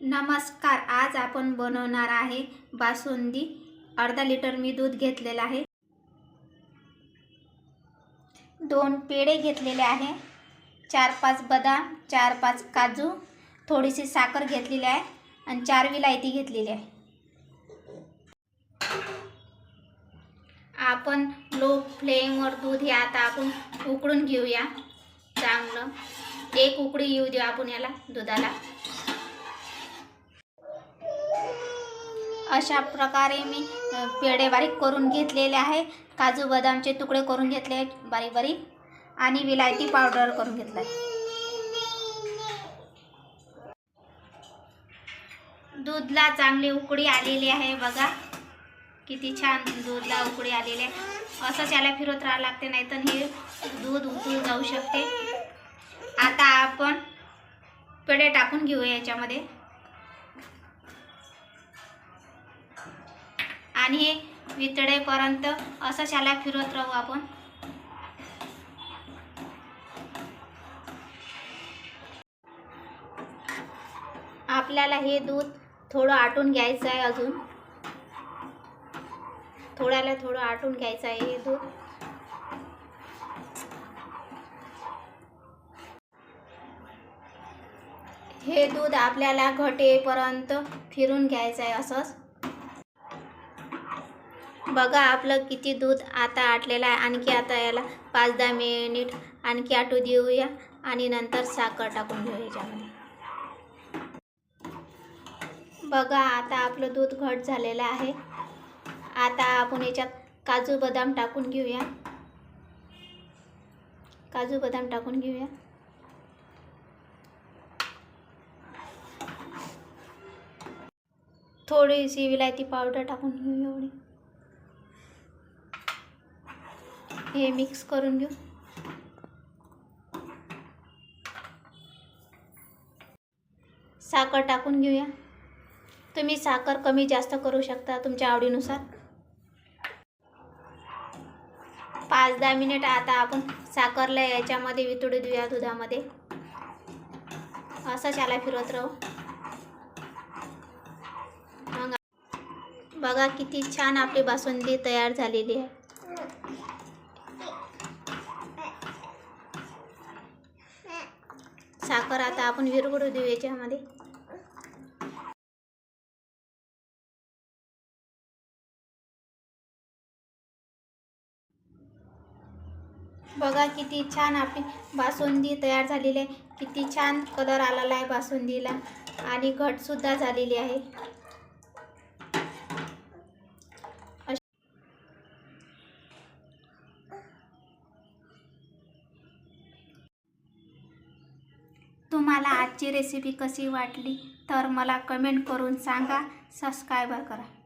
नमस्कार आज आपण बनवणार आहे बासुंदी. अर्धा लिटर मी दूध घेतलेलं आहे. दोन पेढे घेतलेले आहे. चार पाच बदाम चार पाच काजू थोडीशी साखर घेतलेली आहे आणि चार विलायती घेतलेली आहे. आपण लो फ्लेमवर दूध हे आता आपण उकळून घेऊया. चांगलं. एक उकळी येऊ देऊ आपण याला दुधाला. अशा प्रकारे मी पेढे बारीक करून घेतलेले आहे. काजू बदामचे तुकडे करून घेतले आहेत बारीक बारीक. आणि विलायती पावडर करून घेतला आहे दूधला चांगली उकडी आलेली आहे बघा. किती छान दूधला उकडी आलेली आहे. असंच याला फिरत राहावं लागते नाही तर हे दूध उतरून जाऊ शकते. आता आपण पेढे टाकून घेऊया याच्यामध्ये. आणि हे वितळेपर्यंत असं शाला फिरत राहू आपण. आपल्याला हे दूध थोडं आटून घ्यायचं आहे अजून. थोड्याला थोडं आटून घ्यायचं आहे हे दूध. हे दूध आपल्याला घटेपर्यंत फिरून घ्यायचं आहे असंच. बघा आपलं किती दूध आता आटलेलं आहे. आणखी आता याला पाच दहा मिनिट आणखी आटू देऊया आणि नंतर साखर टाकून घेऊ याच्यामध्ये. बघा आता आपलं दूध घट झालेलं आहे. आता आपण याच्यात काजू बदाम टाकून घेऊया. काजू बदाम टाकून घेऊया. थोडीशी विलायती पावडर टाकून घेऊ एवढी. हे मिक्स करून घेऊ. साखर टाकून घेऊया. तुम्ही साखर कमी जास्त करू शकता तुमच्या आवडीनुसार. पाच दहा मिनिट आता आपण साखरला याच्यामध्ये वितळू देऊया दुधामध्ये. असं चाला फिरवत राहू. मग बघा किती छान आपली बासुंदी तयार झालेली आहे. साखर आता आपण विरघळू देऊ याच्यामध्ये. बघा किती छान आपली बासुंदी तयार झालेली आहे. किती छान कलर आलेला आहे बासुंदीला. आणि घटसुद्धा झालेली आहे. तुम्हाला आजची रेसिपी कशी वाटली तर मला कमेंट करून सांगा. सबस्क्रायबर करा.